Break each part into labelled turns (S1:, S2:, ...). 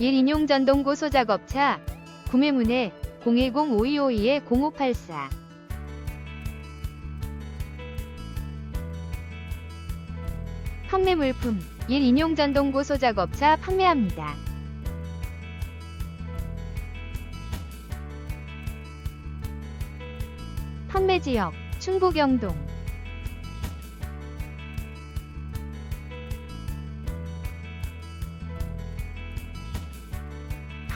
S1: 1인용 전동 고소 작업차 구매문의 010-5252-0584 판매 물품 1인용 전동 고소 작업차 판매합니다. 판매 지역 충북 영동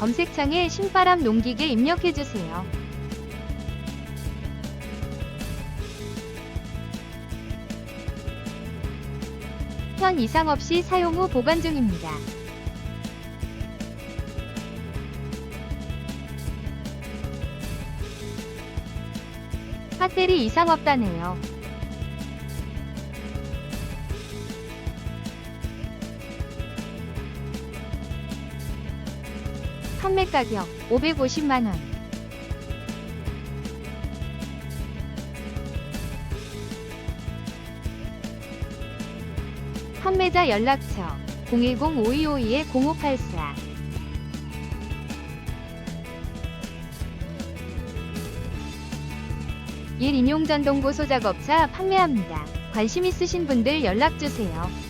S1: 검색창에 신바람 농기계 입력해주세요. 현 이상 없이 사용 후 보관 중입니다. 배터리 이상 없다네요. 판매 가격 550만원. 판매자 연락처 010-5252-0584 1인용 전동 고 소 작업차 판매합니다. 관심 있으신 분들 연락주세요.